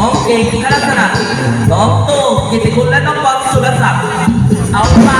น้องเอกกิตลักษณะน้องโต้กิติคุณและน้องบอลสุรศักดิ์เอามา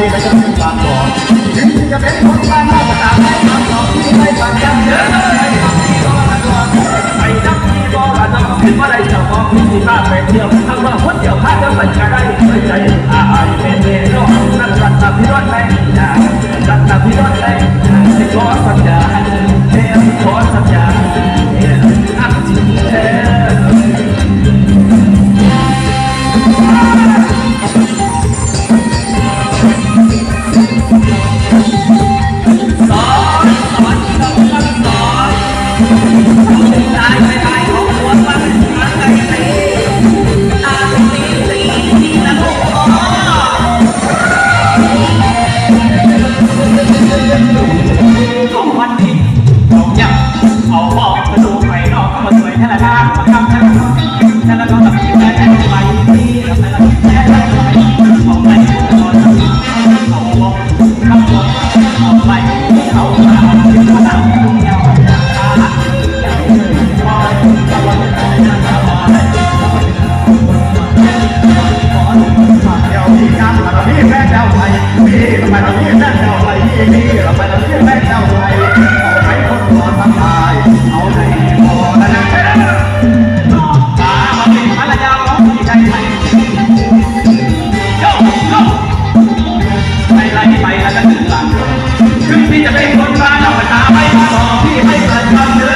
และฉันเป็นบางกอกถึงจะเป็นคนบ้านนอกก็ตามแต่บางกอกที่ไม่ฟังกันเด้อไปดักที่บ่อระนองเห็นว่าได้เจ้าของที่พาเป็นเดี่ยวทั้งว่าคนเดียวพาเจ้าไกันได้ใส่ใจอายเป็นเมนนั่นรัตนาพิรุณแรงรัตนาพิรุณแรงที่ขอสัญญา ไปเราเรียกแม่เจ้าไทยนี่เราไปเราเรียกแม่เจ้าไทยนี่เราไปเราเรียกแม่เจ้าไทย ไปทางหอพี่ไม่สั่นาเลย